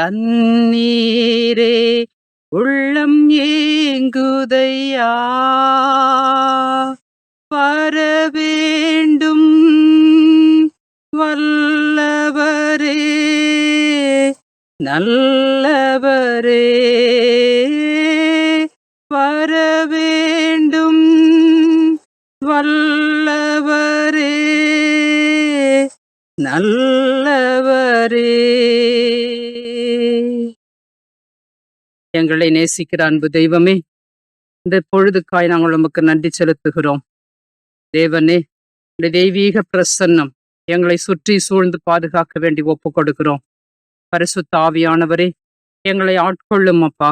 தண்ணீரே உள்ளம் ஏங்குதையா? வர வேண்டும் வல்லவரே நல்லவரே. வர வேண்டும் வல்லவரே நல்லவரே. எங்களை நேசிக்கிற அன்பு தெய்வமே இந்த பொழுதுக்காய் நாங்கள் உமக்கு நன்றி செலுத்துகிறோம். தேவனே இந்த தெய்வீக பிரசன்னம் எங்களை சுற்றி சூழ்ந்து பாதுகாக்க வேண்டி ஒப்பு கொடுக்கிறோம் பரிசுத்த ஆவியானவரே எங்களை ஆட்கொள்ளும் அப்பா.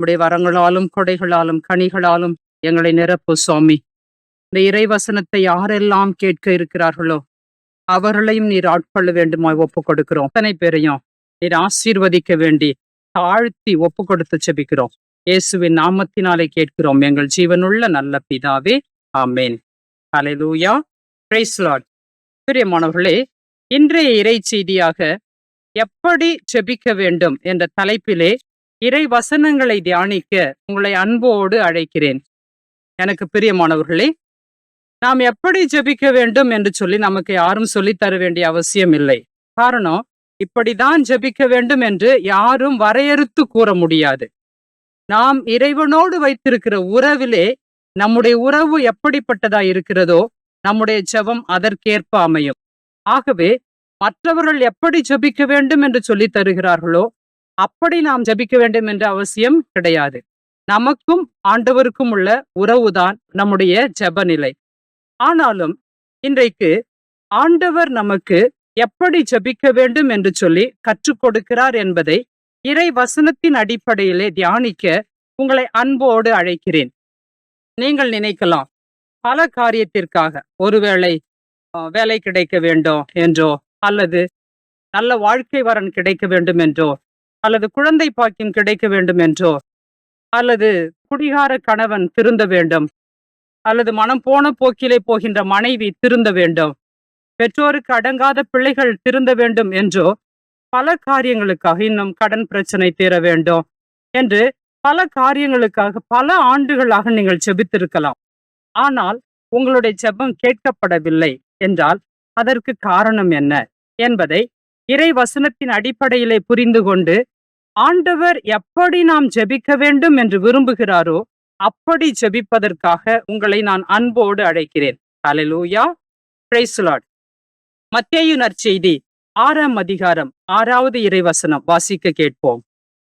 உடைய வரங்களாலும் கொடைகளாலும் கனிகளாலும் எங்களை நிரப்பு சுவாமி. இந்த இறைவசனத்தை யாரெல்லாம் கேட்க இருக்கிறார்களோ அவர்களையும் நீர் ஆட்கொள்ள வேண்டுமாய் ஒப்பு கொடுக்கிறோம் அத்தனை பேரையும் நீர் ஆசீர்வதிக்க வேண்டி தாழ்த்தி ஒப்பு கொடுத்து செபிக்கிறோம். இயேசுவின் நாமத்தினாலே கேட்கிறோம். எங்கள் ஜீவனுள்ள நல்ல பிதாவே ஆமேன். அலைலூயா பிரைஸ்லாட் பிரியமானவர்களே இன்றைய இறை செய்தியாக எப்படி ஜெபிக்க வேண்டும் என்ற தலைப்பிலே இறை வசனங்களை தியானிக்க உங்களை அன்போடு அழைக்கிறேன். எனக்கு பிரியமானவர்களே நாம் எப்படி ஜெபிக்க வேண்டும் என்று சொல்லி நமக்கு யாரும் சொல்லித் தர வேண்டிய அவசியம் இல்லை. காரணம் இப்படிதான் ஜெபிக்க வேண்டும் என்று யாரும் வரையறுத்து கூற முடியாது. நாம் இறைவனோடு வைத்திருக்கிற உறவிலே நம்முடைய உறவு எப்படிப்பட்டதா இருக்கிறதோ நம்முடைய ஜெபம் அதற்கேற்ப அமையும். ஆகவே மற்றவர்கள் எப்படி ஜெபிக்க வேண்டும் என்று சொல்லி தருகிறார்களோ அப்படி நாம் ஜபிக்க வேண்டும் என்ற அவசியம் கிடையாது. நமக்கும் ஆண்டவருக்கும் உள்ள உறவுதான் நம்முடைய ஜெப நிலை ஆனாலும் இன்றைக்கு ஆண்டவர் நமக்கு எப்படி ஜெபிக்க வேண்டும் என்று சொல்லி கற்றுக் கொடுக்கிறார் என்பதை இறை வசனத்தின் அடிப்படையிலே தியானிக்க உங்களை அன்போடு அழைக்கிறேன். நீங்கள் நினைக்கலாம் பல காரியத்திற்காக ஒருவேளை வேலை கிடைக்க வேண்டும் என்றோ அல்லது நல்ல வாழ்க்கை வரன் கிடைக்க வேண்டும் என்றோ அல்லது குழந்தை பாக்கியம் கிடைக்க வேண்டும் என்றோ அல்லது குடிகார கணவன் திருந்த வேண்டும் அல்லது மனம் போன போக்கிலே போகின்ற மனைவி திருந்த வேண்டும் பெற்றோருக்கு அடங்காத பிள்ளைகள் திருந்த வேண்டும் என்றோ பல காரியங்களுக்காக இன்னும் கடன் பிரச்சனை தீர வேண்டும் என்று பல காரியங்களுக்காக பல ஆண்டுகளாக நீங்கள் ஜெபித்திருக்கலாம் ஆனால் உங்களுடைய ஜெபம் கேட்கப்படவில்லை என்றால் அதற்கு காரணம் என்ன என்பதை இறை வசனத்தின் அடிப்படையிலே புரிந்து கொண்டு ஆண்டவர் எப்படி நாம் ஜெபிக்க வேண்டும் என்று விரும்புகிறாரோ அப்படி ஜெபிப்பதற்காக உங்களை நான் அன்போடு அழைக்கிறேன். ஹalleluya praise மத்தேயு நற்செய்தி ஆறாம் அதிகாரம் ஆறாவது இறைவசனம். வாசிக்க கேட்போம்.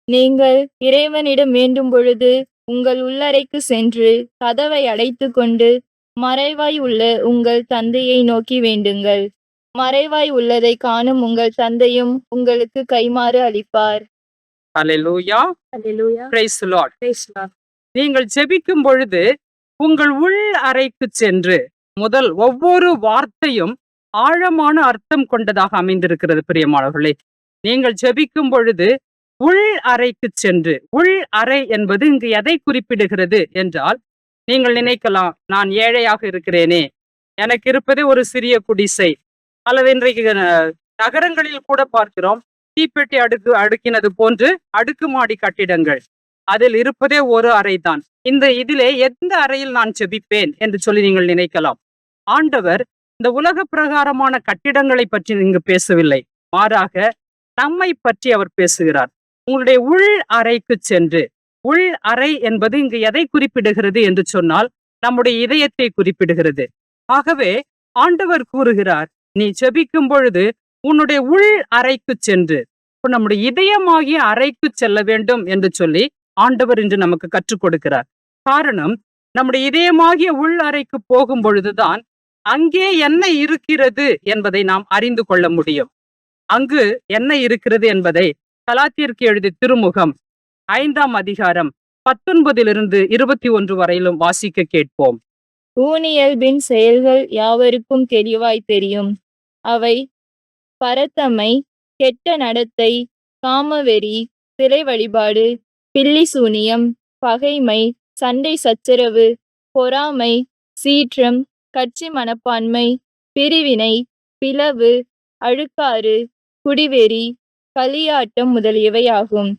நீங்கள் இறைவனிடம் வேண்டும் பொழுது உங்கள் உள்ளறைக்கு சென்று கதவை அடைத்துக் கொண்டு மறைவாய் உள்ள உங்கள் தந்தையை நோக்கி வேண்டுங்கள். மறைவாய் உள்ளதை காணும் உங்கள் தந்தையும் உங்களுக்கு கைமாறு அளிப்பார். ஹalleluya praise the lord. நீங்கள் ஜெபிக்கும் பொழுது உங்கள் உள் அறைக்கு சென்று முதல் ஒவ்வொரு வார்த்தையும் ஆழமான அர்த்தம் கொண்டதாக அமைந்திருக்கிறது பிரியமானவர்களே. நீங்கள் ஜெபிக்கும் பொழுது உள் அறைக்கு சென்று உள் அறை என்பது இங்கு எதை குறிப்பிடுகிறது என்றால் நீங்கள் நினைக்கலாம் நான் ஏழையாக இருக்கிறேனே. எனக்கு இருப்பதே ஒரு சிறிய குடிசை. அல்லது இன்றைக்கு நகரங்களில் கூட பார்க்கிறோம் தீப்பெட்டி அடுக்கு அடுக்கினது போன்று அடுக்குமாடி கட்டிடங்கள். அதில் இருப்பதே ஒரு அறைதான். இந்த இதிலே எந்த அறையில் நான் செபிப்பேன் என்று சொல்லி நீங்கள் நினைக்கலாம். ஆண்டவர் இந்த உலக பிரகாரமான கட்டிடங்களை பற்றி இங்கு பேசவில்லை. மாறாக நம்மை பற்றி அவர் பேசுகிறார். உங்களுடைய உள் அறைக்கு சென்று உள் அறை என்பது இங்கு எதை குறிப்பிடுகிறது என்று சொன்னால் நம்முடைய இதயத்தை குறிப்பிடுகிறது. ஆகவே ஆண்டவர் கூறுகிறார் நீ செபிக்கும் பொழுது உன்னுடைய உள் அறைக்கு சென்று நம்முடைய இதயமாகிய அறைக்கு செல்ல வேண்டும் என்று சொல்லி ஆண்டவர் இன்று நமக்கு கற்றுக் கொடுக்கிறார். காரணம் நம்முடைய இதயமாகிய உள் அறைக்கு போகும் பொழுதுதான் அங்கே என்ன இருக்கிறது என்பதை நாம் அறிந்து கொள்ள முடியும். அங்கு என்ன இருக்கிறது என்பதை கலாத்திற்கு எழுதிய திருமுகம் ஐந்தாம் அதிகாரம் பத்தொன்பதிலிருந்து இருபத்தி ஒன்று வரையிலும் வாசிக்க கேட்போம். ஊனியல்பின் செயல்கள் யாவருக்கும் தெளிவாய் தெரியும். அவை பரத்தமை கெட்ட நடத்தை காமவெறி சிலை வழிபாடு பில்லி சூனியம் பகைமை சண்டை சச்சரவு பொறாமை சீற்றம் கட்சி மனப்பான்மை பிரிவினை பிளவு அழுக்காறு குடிவெறி களியாட்டம் முதலியவையாகும்.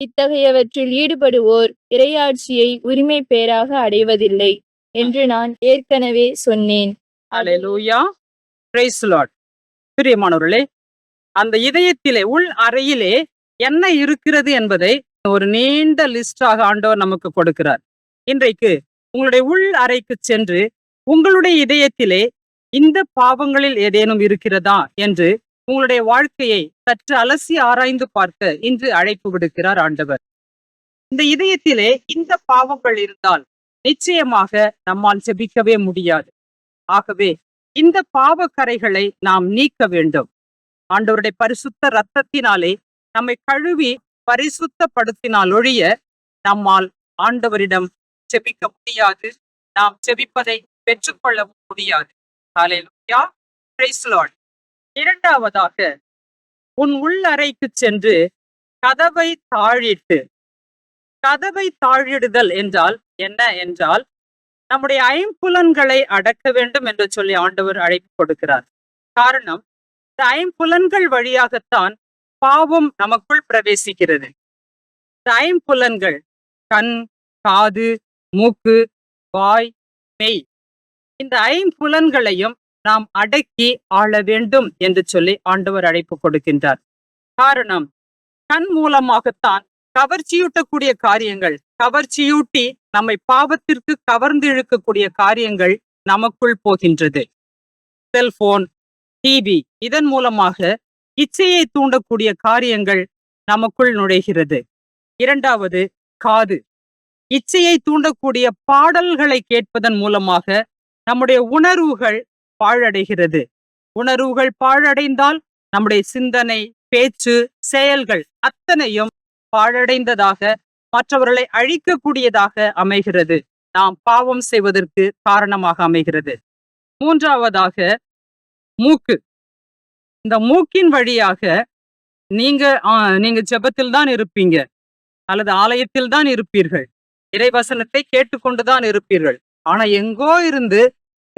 இத்தகையவற்றில் ஈடுபடுவோர் இறையாட்சியை உரிமை பேராக அடைவதில்லை என்று நான் ஏற்கனவே சொன்னேன். பிரியமானவர்களே அந்த இதயத்திலே உள் அறையிலே என்ன இருக்கிறது என்பதை ஒரு நீண்ட லிஸ்டாக ஆண்டவர் நமக்கு கொடுக்கிறார். இன்றைக்கு உங்களுடைய உள் அறைக்கு சென்று உங்களுடைய இதயத்திலே இந்த பாவங்களில் ஏதேனும் இருக்கிறதா என்று உங்களுடைய வாழ்க்கையை சற்று அலசி ஆராய்ந்து பார்க்க இன்று அழைப்பு விடுக்கிறார் ஆண்டவர். இந்த இதயத்திலே இந்த பாவங்கள் இருந்தால் நிச்சயமாக நம்மால் செபிக்கவே முடியாது. ஆகவே இந்த பாவக்கரைகளை நாம் நீக்க வேண்டும். ஆண்டவருடைய பரிசுத்த இரத்தத்தினாலே நம்மை கழுவி பரிசுத்தப்படுத்தினால் ஒழிய நம்மால் ஆண்டவரிடம் செபிக்க முடியாது. நாம் செபிப்பதை பெற்றுக்கொள்ளவும் முடியாது. இரண்டாவதாக உன் உள்ளறைக்கு சென்று கதவை தாழிட்டு கதவை தாழிடுதல் என்றால் என்ன என்றால் நம்முடைய ஐம்புலன்களை அடக்க வேண்டும் என்று சொல்லி ஆண்டவர் அழைப்பு கொடுக்கிறார். காரணம் இந்த ஐம்புலன்கள் வழியாகத்தான் பாவம் நமக்குள் பிரவேசிக்கிறது. இந்த ஐம்புலன்கள் கண் காது மூக்கு வாய் மெய் இந்த ஐம்புலன்களையும் நாம் அடக்கி ஆள வேண்டும் என்று சொல்லி ஆண்டவர் அழைப்பு கொடுக்கின்றார். காரணம் கண் மூலமாகத்தான் கவர்ச்சியூட்டக்கூடிய காரியங்கள் கவர்ச்சியூட்டி நம்மை பாவத்திற்கு கவர்ந்து இழுக்கக்கூடிய காரியங்கள் நமக்குள் போகின்றது. செல்போன் டிவி இதன் மூலமாக இச்சையை தூண்டக்கூடிய காரியங்கள் நமக்குள் நுழைகிறது. இரண்டாவது காது. இச்சையை தூண்டக்கூடிய பாடல்களை கேட்பதன் மூலமாக நம்முடைய உணர்வுகள் பாழடைகிறது. உணர்வுகள் பாழடைந்தால் நம்முடைய சிந்தனை பேச்சு செயல்கள் அத்தனையும் பாழடைந்ததாக மற்றவர்களை அழிக்கக்கூடியதாக அமைகிறது. நாம் பாவம் செய்வதற்கு காரணமாக அமைகிறது. மூன்றாவதாக மூக்கு. இந்த மூக்கின் வழியாக நீங்க நீங்க ஜெபத்தில் தான் இருப்பீங்க. அல்லது ஆலயத்தில் தான் இருப்பீர்கள். இறைவசனத்தை கேட்டுக்கொண்டுதான் இருப்பீர்கள். ஆனா எங்கோ இருந்து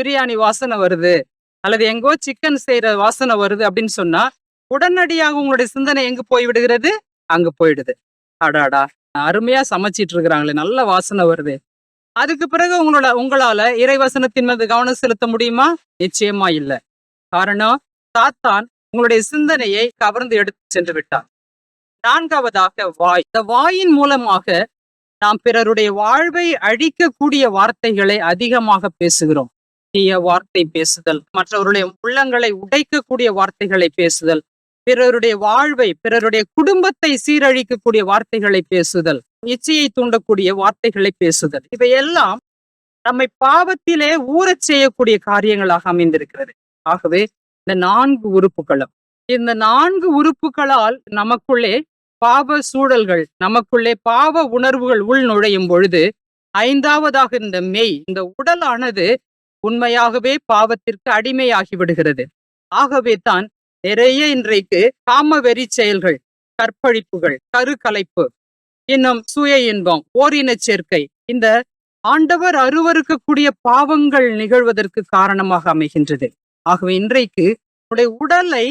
பிரியாணி வாசனை வருது அல்லது எங்கோ சிக்கன் செய்யற வாசனை வருது அப்படின்னு சொன்னா உடனடியாக உங்களுடைய சிந்தனை எங்க போய் விடுகிறது? அங்க போயிடுது. அடாடா அருமையா சமைச்சிட்டு இருக்கிறாங்களே நல்ல வாசனை வருது. அதுக்கு பிறகு உங்களோட உங்களால இறைவசனத்தின் மீது கவனம் செலுத்த முடியுமா? நிச்சயமா இல்ல. காரணம் சாத்தான் உங்களுடைய சிந்தனையை கவர்ந்து எடுத்து சென்று விட்டான். நான்காவதாக வாய். இந்த வாயின் மூலமாக நாம் பிறருடைய வாழ்வை அழிக்கக்கூடிய வார்த்தைகளை அதிகமாக பேசுகிறோம். தீய வார்த்தை பேசுதல் மற்றவருடைய உள்ளங்களை உடைக்கக்கூடிய வார்த்தைகளை பேசுதல் பிறருடைய வாழ்வை பிறருடைய குடும்பத்தை சீரழிக்கக்கூடிய வார்த்தைகளை பேசுதல் இச்சையை தூண்டக்கூடிய வார்த்தைகளை பேசுதல். இவையெல்லாம் நம்மை பாவத்திலே ஊறச் செய்யக்கூடிய காரியங்களாக அமைந்திருக்கிறது. ஆகவே இந்த நான்கு உறுப்புகளும் இந்த நான்கு உறுப்புகளால் நமக்குள்ளே பாவ சூழல்கள் நமக்குள்ளே பாவ உணர்வுகள் உள் நுழையும் பொழுது ஐந்தாவதாக இந்த மெய் இந்த உடலானது உண்மையாகவே பாவத்திற்கு அடிமையாகி விடுகிறது. ஆகவே தான் நிறைய இன்றைக்கு காம வெறி செயல்கள் கற்பழிப்புகள் கருக்கலைப்பு இன்னும் சுய இன்பம் ஓரினச் சேர்க்கை இந்த ஆண்டவர் அருவருக்கக்கூடிய பாவங்கள் நிகழ்வதற்கு காரணமாக அமைகின்றது. ஆகவே இன்றைக்கு நம்முடைய உடலை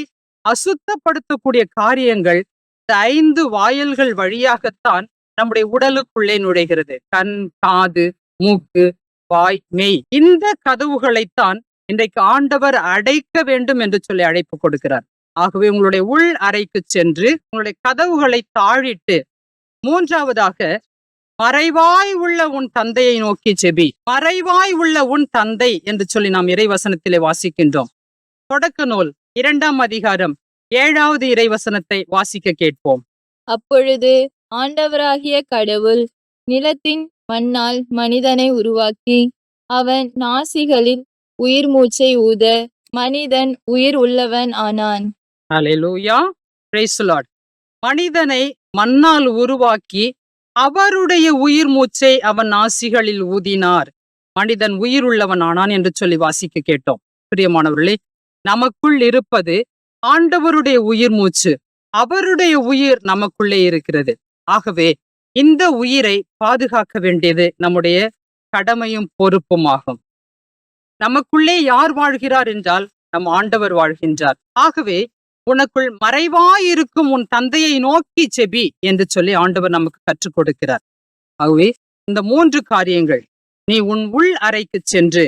அசுத்தப்படுத்தக்கூடிய காரியங்கள் இந்த ஐந்து வாயல்கள் வழியாகத்தான் நம்முடைய உடலுக்குள்ளே நுழைகிறது. கண் காது மூக்கு வாய் மெய் இந்த கதவுகளைத்தான் இன்றைக்கு ஆண்டவர் அடைக்க வேண்டும் என்று சொல்லி அழைப்பு கொடுக்கிறார். ஆகவே உங்களுடைய உள் அறைக்கு சென்று உங்களுடைய கதவுகளை தாழிட்டு மூன்றாவதாக மறைவாய் உள்ள உன் தந்தையை நோக்கி செபி மறைவாய் உள்ள உன் தந்தை என்று சொல்லி நாம் இறைவசனத்திலே வாசிக்கின்றோம். தொடக்க நூல் இரண்டாம் அதிகாரம் ஏழாவது இறைவசனத்தை வாசிக்க கேட்போம். அப்பொழுது ஆண்டவராகிய கடவுள் நிலத்தின் மண்ணால் மனிதனை உருவாக்கி அவன் நாசிகளில் உயிர் மூச்சை ஊத மனிதன் உயிர் உள்ளவன் ஆனான். மனிதனை மண்ணால் உருவாக்கி அவருடைய உயிர் மூச்சை அவன் நாசிகளில் ஊதினார். மனிதன் உயிர் உள்ளவன் ஆனான் என்று சொல்லி வாசிக்க கேட்டோம். பிரியமானவர்களே நமக்குள் இருப்பது ஆண்டவருடைய உயிர் மூச்சு. அவருடைய உயிர் நமக்குள்ளே இருக்கிறது. ஆகவே இந்த உயிரை பாதுகாக்க வேண்டியது நம்முடைய கடமையும் பொறுப்புமாகும் நமக்குள்ளே யார் வாழ்கிறார் என்றால் நம் ஆண்டவர் வாழ்கின்றார். ஆகவே உனக்குள் மறைவாயிருக்கும் உன் தந்தையை நோக்கி செபி என்று சொல்லி ஆண்டவர் நமக்கு கற்றுக் கொடுக்கிறார். ஆகவே இந்த மூன்று காரியங்கள் நீ உன் உள் அறைக்கு சென்று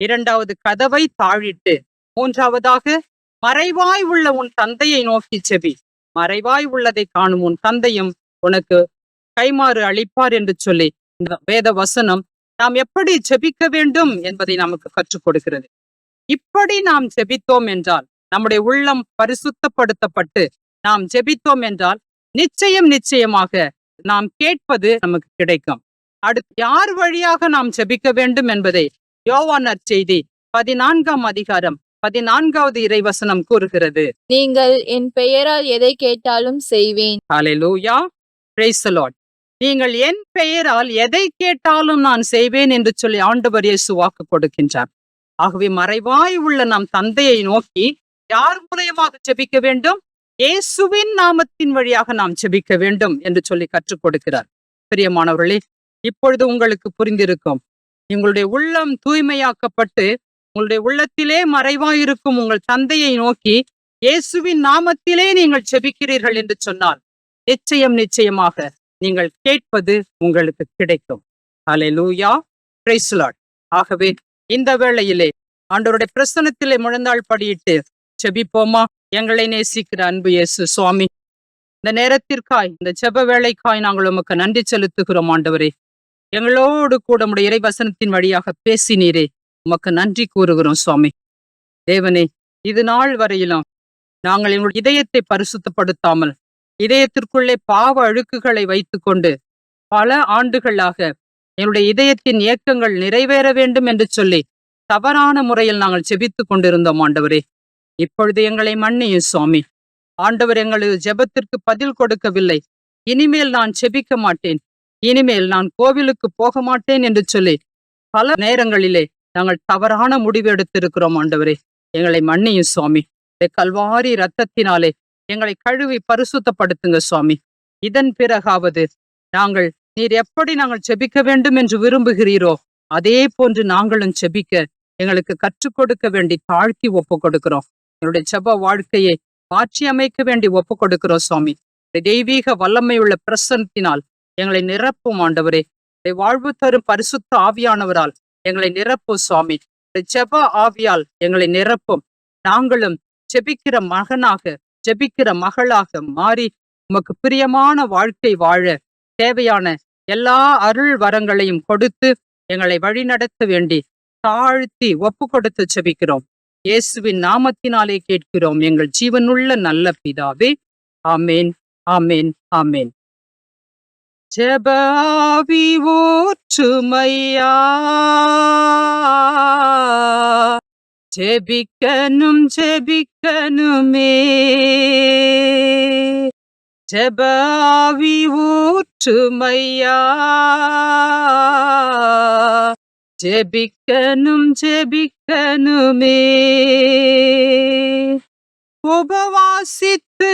இரண்டாவது கதவை தாழிட்டு மூன்றாவதாக மறைவாய் உள்ள உன் தந்தையை நோக்கி செபி. மறைவாய் உள்ளதை காணும் உன் தந்தையும் உனக்கு கைமாறு அளிப்பார் என்று சொல்லி இந்த வேத வசனம் நாம் எப்படி ஜெபிக்க வேண்டும் என்பதை நமக்கு கற்றுக் கொடுக்கிறது. இப்படி நாம் ஜெபித்தோம் என்றால் நம்முடைய உள்ளம் பரிசுத்தப்படுத்தப்பட்டு நாம் ஜெபித்தோம் என்றால் நிச்சயம் நிச்சயமாக நாம் கேட்பது நமக்கு கிடைக்கும். அடுத்து யார் வழியாக நாம் ஜெபிக்க வேண்டும் என்பதை யோவானர் செய்தி பதினான்காம் அதிகாரம் பதினான்காவது இறைவசனம் கூறுகிறது. நீங்கள் என் பெயரால் எதை கேட்டாலும் செய்வேன். நீங்கள் என் பெயரால் எதை கேட்டாலும் நான் செய்வேன் என்று சொல்லி ஆண்டவர் இயேசு வாக்கு கொடுக்கின்றார். ஆகவே மறைவாய் உள்ள நம் தந்தையை நோக்கி யார் மூலயமாக ஜெபிக்க வேண்டும்? இயேசுவின் நாமத்தின் வழியாக நாம் ஜெபிக்க வேண்டும் என்று சொல்லி கற்றுக் கொடுக்கிறார். பிரியமானவர்களே இப்பொழுது உங்களுக்கு புரிந்திருக்கும். உங்களுடைய உள்ளம் தூய்மையாக்கப்பட்டு உங்களுடைய உள்ளத்திலே மறைவாயிருக்கும் உங்கள் தந்தையை நோக்கி இயேசுவின் நாமத்திலே நீங்கள் செபிக்கிறீர்கள் என்று சொன்னால் நிச்சயம் நிச்சயமாக நீங்கள் கேட்பது உங்களுக்கு கிடைக்கும். அலை லூயா the ஆகவே இந்த வேளையிலே ஆண்டவருடைய பிரசனத்திலே முழந்தாள் படியிட்டு செபிப்போமா? எங்களை நேசிக்கிற அன்பு இயேசு சுவாமி. இந்த நேரத்திற்காய் இந்த செப வேலைக்காய் நாங்கள் உமக்கு நன்றி செலுத்துகிறோம் ஆண்டவரே. எங்களோடு கூட உடைய இறைவசனத்தின் வழியாக பேசினீரே. உமக்கு நன்றி கூறுகிறோம் சுவாமி. தேவனே இது நாள் வரையிலும் நாங்கள் எங்களுடைய இதயத்தை பரிசுத்தப்படுத்தாமல் இதயத்திற்குள்ளே பாவ அழுக்குகளை வைத்துக்கொண்டு பல ஆண்டுகளாக என்னுடைய இதயத்தின் இயக்கங்கள் நிறைவேற வேண்டும் என்று சொல்லி தவறான முறையில் நாங்கள் செபித்துக் கொண்டிருந்தோம் ஆண்டவரே. இப்பொழுது எங்களை மன்னியும் சுவாமி. ஆண்டவர் எங்களது ஜெபத்திற்கு பதில் கொடுக்கவில்லை. இனிமேல் நான் செபிக்க மாட்டேன். இனிமேல் நான் கோவிலுக்கு போக மாட்டேன் என்று சொல்லி பல நேரங்களிலே நாங்கள் தவறான முடிவு எடுத்திருக்கிறோம் ஆண்டவரே. எங்களை மன்னியும் சுவாமி. கல்வாரி ரத்தத்தினாலே எங்களை கழுவி பரிசுத்தப்படுத்துங்க சுவாமி. இதன் பிறகாவது நாங்கள் நீர் எப்படி நாங்கள் செபிக்க வேண்டும் என்று விரும்புகிறீரோ அதே போன்று நாங்களும் செபிக்க எங்களுக்கு கற்றுக் கொடுக்க வேண்டி தாழ்த்தி ஒப்பு கொடுக்கிறோம். என்னுடைய செப வாழ்க்கையை மாற்றி அமைக்க வேண்டி ஒப்பு கொடுக்கிறோம் சுவாமி. தெய்வீக வல்லமையுள்ள பிரசனத்தினால் எங்களை நிரப்பும் ஆண்டவரே. வாழ்வு தரும் பரிசுத்த ஆவியானவரால் எங்களை நிரப்பும் சுவாமி. உம்முடைய ஆவியால் எங்களை நிரப்பும். நாங்களும் செபிக்கிற மகனாக ஜெபிக்கிற மகளாக மாறி உமக்கு பிரியமான வாழ்க்கை வாழ தேவையான எல்லா அருள் வரங்களையும் கொடுத்து எங்களை வழிநடத்த வேண்டி தாழ்த்தி ஒப்பு கொடுத்து ஜெபிக்கிறோம். இயேசுவின் நாமத்தினாலே கேட்கிறோம். எங்கள் ஜீவனுள்ள நல்ல பிதாவே ஆமேன் ஆமேன் ஆமேன். ஜபாவி ஓற்றுமையா ஜெபிக்கனும் ஜெபிக்கனுமே ஜபாவி ஊற்றுமையா. ஜெபிக்கனும் ஜெபிக்கனுமே உபவாசித்து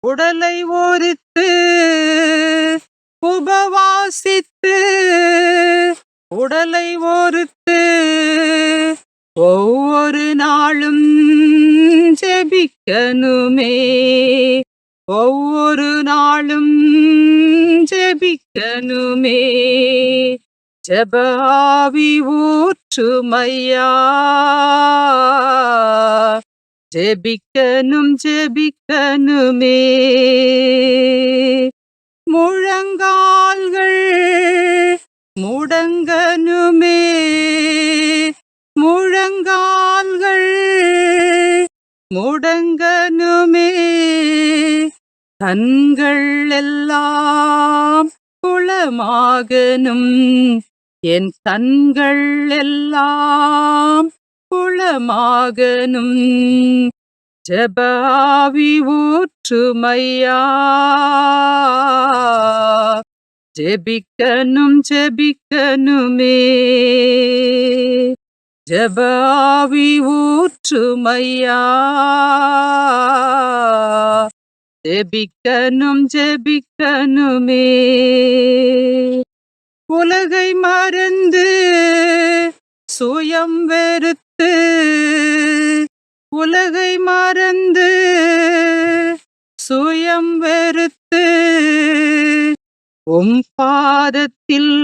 உடலை ஒரித்து உபவாசித்து உடலை ஒருத்து ஒவ்வொரு நாளும் ஜெபிக்கணுமே. ஒவ்வொரு நாளும் ஜெபிக்கனுமே ஜெபாவி ஊற்றுமையா. ஜெபிக்கனும் ஜெபிக்கனுமே முழங்கால்கள் முடங்கனுமே முழங்கால்கள் முடங்கனுமே கண்கள் எல்லாம் குளமாகனும் என் கண்கள் எல்லாம் குளமாகனும் ஜபாவி ஊற்றுமையா. ஜெபிக்கனும் ஜெபிக்கனுமே ஜபாவி ஊற்றுமையா ஜெபிக்கணும் ஜெபிக்கணுமே. உலகை மறந்து சுயம் வெறுத்து உலகை மறந்து சுயம் வெறுத்து உம் பாதத்தில்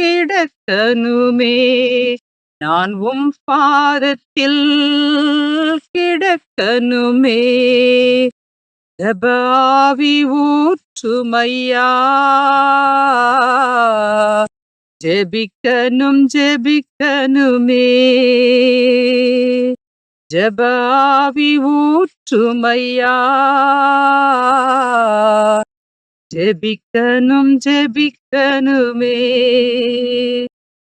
கிடக்கணுமே. நான் உம் பாதத்தில் கிடக்கணுமே ஜபாவி ஊற்றுமையா ஜெபிக்கணும் ஜெபிக்கணுமே ஜபாவி ஊற்றுமையா ஜெபிக்கணும் ஜெபிக்கணுமே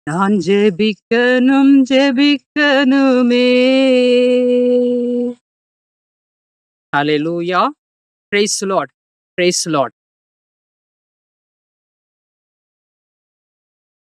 ഞാൻ ജപിക്കനും ജപിക്കനുമേ ഹലൂയ പ്രൈസ് ലോട്ട് പ്രൈസ് ലോട്ട്